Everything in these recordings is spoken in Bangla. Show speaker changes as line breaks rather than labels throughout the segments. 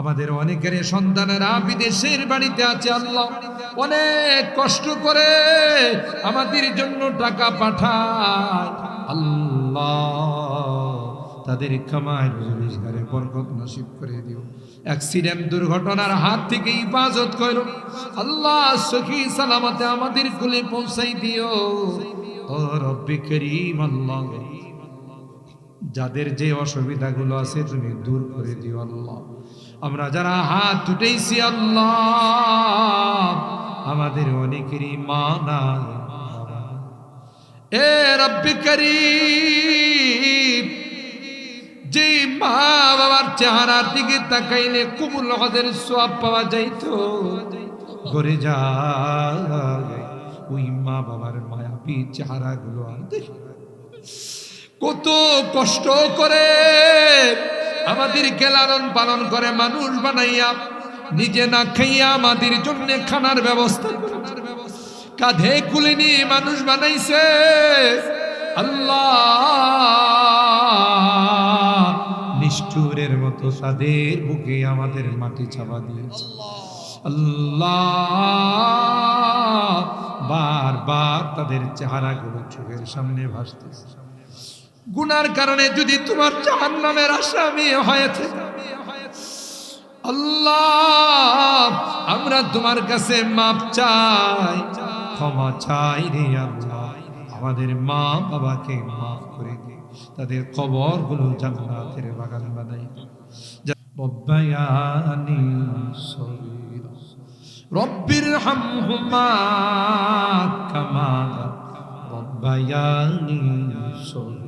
আমাদের অনেকের সন্তানেরা বিদেশের বাড়িতে আছে, আল্লাহ অনেক কষ্ট করে আমাদের জন্য টাকা পাঠায়। আল্লাহ, তাদের কামায় রোজগারে বরকত নসিব করে দিও। অ্যাক্সিডেন্ট দুর্ঘটনার হাত থেকে হিফাজত করো। আল্লাহ সখী সালামতে আমাদের কুলে পৌঁছাই দিও। রব্বি করিম, আল্লাহ। যাদের যে অসুবিধাগুলো আছে তুমি দূর করে দিও, আল্লাহ। আমরা যারা হাত উঠেছি আল্লাহ, আমাদের অনেকেরই মা নাই। এ রব্বি করিম যে মা বাবার চেহারার দিকে তাকাইলে কুমুল হদের সব পাওয়া যাইত ঘরে যায়, ওই মা বাবার মায়াবী চেহারাগুলো আর দেখি কত কষ্ট করে আমাদেরকে লালন পালন করে, মানুষ বানাইয়া নিজে না খাইয়া আমাদের জন্য খানার ব্যবস্থা কাঁধে কুলে নিয়ে মানুষ বানাইছে। আল্লাহ নিষ্ঠুরের মতো তাদের বুকে আমাদের মাটি চাপা দিয়েছে। আল্লাহ বারবার তাদের চেহারাগুলো চোখের সামনে ভাসতেছে। গুনার কারণে যদি তোমার জাহান নামের আসামি হয়েছে আল্লাহ, আমরা তোমার কাছে মাপ চাই। ক্ষমা চাই রে আমাদের মা বাবাকে মাফ করে দে। তাদের কবরগুলো জান্নাতের বাগান বানাই রব্বায়ানি সগীরা। রব্বির হামহুমা কামা রব্বায়ানি সগীরা।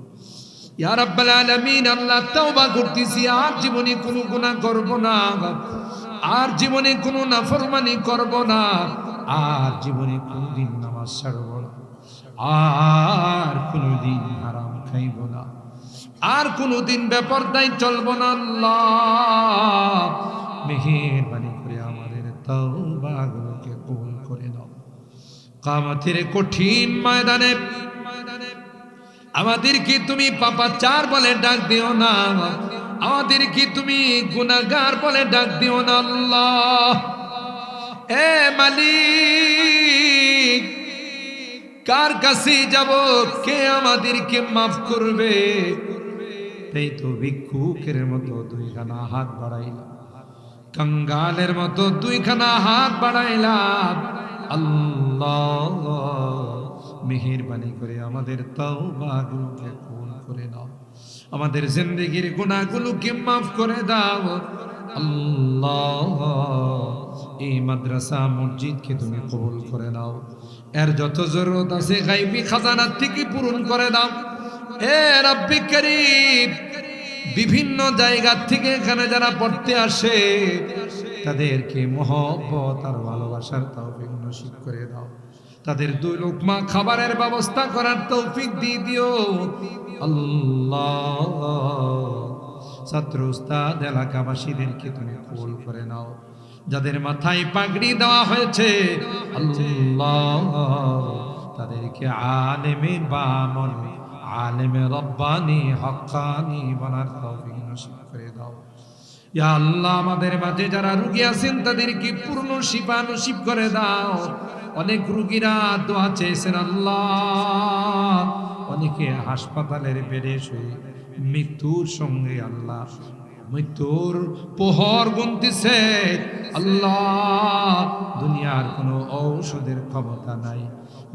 আর জীবনে কোনো গুনাহ করব না, আর কোনো নাফরমানি করব না, আর কোনোদিন আর কোনোদিন খাইব না, আর কোনোদিন চলব মেহেরবানি করে আমাদের তওবাগুলোকে কবুল করে নাও। কামাতের কঠিন ময়দানে আমাদেরকে তুমি পাপা চার বলে ডাক দিও না। আমাদেরকে তুমি গুনাগার বলে ডাক দিও না আল্লাহ। এ মালিক, কার কাছে যাব? কে আমাদেরকে মাফ করবে? তাই তো ভিক্ষুকের মতো দুইখানা হাত বাড়াইলাম। কঙ্গালের মতো দুইখানা হাত বাড়াইলাম। আল্লাহ। মেহেরবানি করে আমাদের তওবাগুলোকে কবুল করে নাও। আমাদের জিন্দেগির গুনাহগুলোকে মাফ করে দাও। আল্লাহ, এই মাদ্রাসা, মসজিদকে তুমি কবুল করে নাও। এর যত জরুরত আছে গাইবি খাজানার থেকে পূরণ করে দাও। এ রব্বি করিম, বিভিন্ন জায়গা থেকে এখানে যারা পড়তে আসে, তাদেরকে মহব্বত আর ভালোবাসার তৌফিক নসিব করে দাও। তাদের দুই লোকমা খাবারের ব্যবস্থা করার তৌফিক দিয়ে দিও। আল্লাহ। ছাত্র উস্তাদ, এলাকাবাসীদেরকে তুমি কবুল করে নাও। যাদের মাথায় পাগড়ি দেওয়া হয়েছে, আল্লাহ। তাদেরকে আলেমে বামন, আলেমে রব্বানি হকানি বনার তৌফিক ইয়া আল্লাহ, আমাদের মাঝে যারা রুগী আছেন, তাদেরকে পূর্ণ শিফা নসিব করে দাও। অনেক রুগীরা দোয়া চেয়েছেন, আল্লাহ, অনেকে হাসপাতালের বেডে শুয়ে মৃত্যুর সঙ্গে আল্লাহ মৃত্যুর পোহর গুনতেছে। আল্লাহ, দুনিয়ার কোনো ঔষধের ক্ষমতা নাই,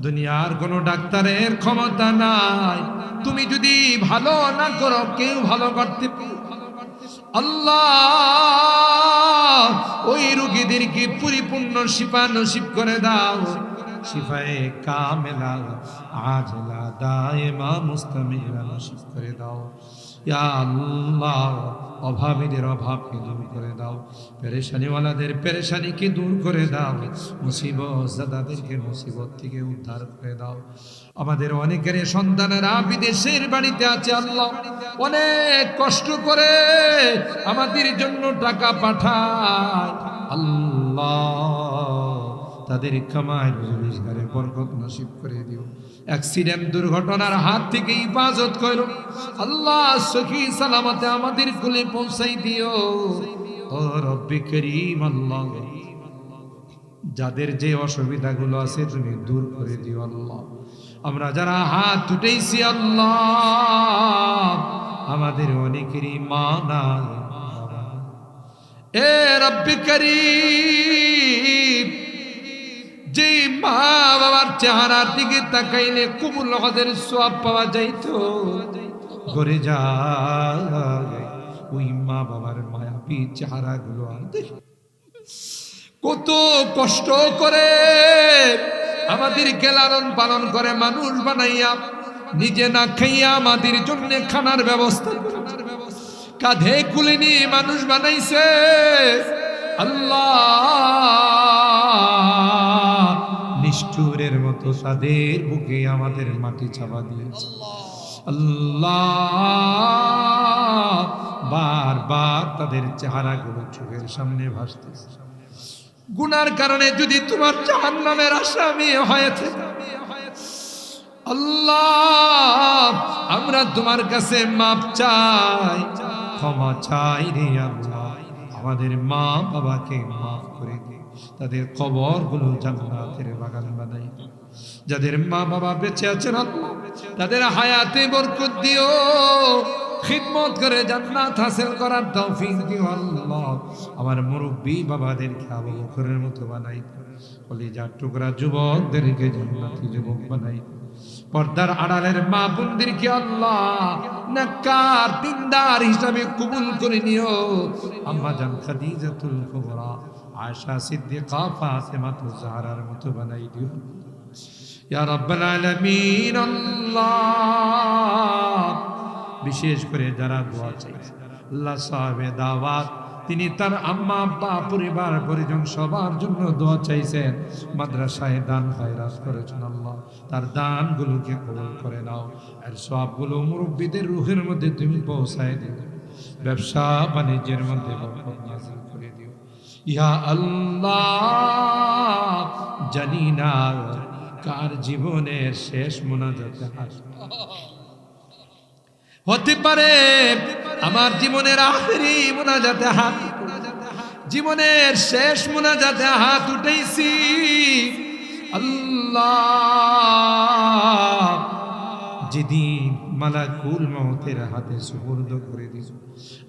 দুনিয়ার কোনো ডাক্তারের ক্ষমতা নাই। তুমি যদি ভালো না করো, কেউ ভালো করতে আল্লাহ, ওই রুগীদেরকে পরিপূর্ণ শিপা নসিব করে দাও। শিফায়ে কামেলা, আজলা, দায়েমা মুস্তামিরা নসিব করে দাও। আল্লাহ, অভাবীদের অভাবকে দূর করে দাও। পেরেশানিওয়ালাদের পেরেশানিকে দূর করে দাও। মুসিবত দাদাদেরকে মুসিবত থেকে উদ্ধার করে দাও। আমাদের অনেকের সন্তানেরা বিদেশের বাড়িতে আছে, আল্লাহ। অনেক কষ্ট করে আমাদের জন্য টাকা পাঠায়। আল্লাহ। তাদের কামায় রোজগারে বরকত নসিব করে দিও। অ্যাক্সিডেন্ট দুর্ঘটনার হাত থেকে হিফাজত করো। আল্লাহ সখী সালামতে আমাদের কুলে পৌঁছাই দিও। ও রব্বি করিম আল্লাহ। যাদের যে অসুবিধাগুলো আছে তুমি দূর করে দিও আল্লাহ। আমরা যারা হাত উঠেছি আল্লাহ, আমাদের অনেকেরই মা নাই। এ রব্বি করিম। যে মা বাবার চেহারার দিকে তাকাইলে কুমুল হদের সব পাওয়া যাইত। ঘরে যায় ওই মা বাবার মায়াবী চেহারা গুলো আর কত কষ্ট করে আমাদের লালন পালন করে, মানুষ বানাইয়া নিজে না খাইয়া আমাদের জন্য খানার ব্যবস্থা। কাঁধে কুলে নিয়ে মানুষ বানাইছে। আল্লাহ নিষ্ঠুরের মতো তাদের বুকে আমাদের মাটি চাপা দিয়েছে। আল্লাহ বারবার তাদের চেহারাগুলো চোখের সামনে ভাসতেছে। গুনার কারণে যদি তোমার জাহান নামের আসামি হয়েছে আল্লাহ আমরা তোমার কাছে মাপ চাই, ক্ষমা চাই রে আল্লাহ। আমাদের মা বাবাকে মাফ করে দে তাদের কবরগুলো জান্নাতের বাগান বানাই যাদের মা বাবা বেঁচে আছেন তাদের হায়াতে বরকত দিও খিদমত করে জান্নাত হাসিল করার তৌফিক দিও, আল্লাহ আমার মুরব্বী বাবাদেরকে আবু বকরের মতো বানাই। কলিজার টুকরা যুবকদেরকে জান্নাতি যুবক বানাই। পর্দার আড়ালের মা বোনদেরকে আল্লাহ নাকার দিনদার হিসাবে কবুল করে নিও। আম্মা জান খাদিজাতুল কুবরা, আয়েশা সিদ্দিকা ফাতেমাতুজ জাহরার মতো বানাই দিও। ইয়া রাব্বাল আলামিন, আল্লাহ। বিশেষ করে যারা দোয়া চাইছে, আল্লাহ সাহেবে দাওয়াত তিনি তার আম্মা আব্বা পরিবার, পরিজন সবার জন্য দোয়া চাইছেন। মাদ্রাসায় দান খায়রাত করেছেন আল্লাহ। তার দানগুলোকে কবুল করে নাও। আর সবগুলো মুরব্বীদের রুহের মধ্যে তুমি পৌঁছায় দিও। ব্যবসা বাণিজ্যের মধ্যে করে দিও। ইয়া আল্লাহ, জানি না কার জীবনের শেষ মোনাজাতে আসবে হতে পারে আমার জীবনের আখেরি মোনাজাতে হাত, জীবনের শেষ মোনাজাতে হাত উঠেছি আল্লাহ, যেদিন মালাকুল মহতের হাতে সুপর্দ করে দিস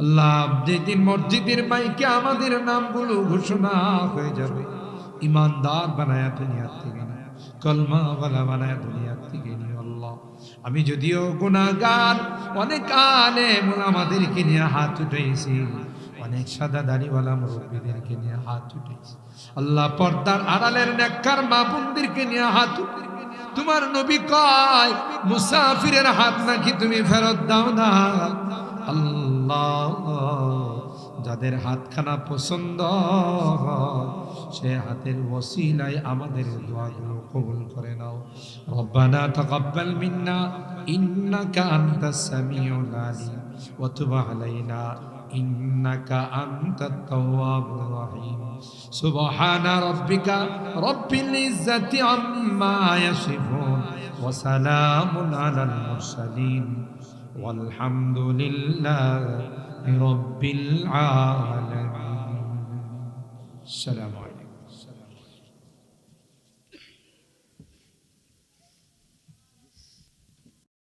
আল্লাহ, যেদিন মসজিদের মাইকে আমাদের নামগুলো ঘোষণা হয়ে যাবে, ইমানদার বানায়া দুনিয়ার থেকে কলমাওয়ালা বানায়া দুনিয়ার থেকে আমি যদিও গুণাগার, অনেক আলে আমাদেরকে নিয়ে হাত উঠেছি অনেক সাদা দাড়িওয়ালা মুরব্বীদেরকে নিয়ে হাত উঠেছি আল্লাহ পর্দার আড়ালের নেককার মা বোনদেরকে নিয়ে হাত তোমার নবী কয়, মুসাফিরের হাত নাকি তুমি ফেরত দাও না? আল্লাহ যাদের হাতখানা পছন্দ হয়, সে হাতের ওসিলায় আমাদের দোয়াগুলো কবুল করে নাও রব্বানা তাকাব্বাল মিন্না ইন্নাকা আনতাস সামিউল আলিম ওয়া তুব আলাইনা ইন্নাকা আনতাত তাওয়াবুর রহিম সুবহানা রাব্বিকা রব্বিল ইজ্জাতি আম্মা ইয়াসিফুন ওয়া সালামুন আলাল মুরসালিন والحمد لله رب العالمين. السلام عليكم.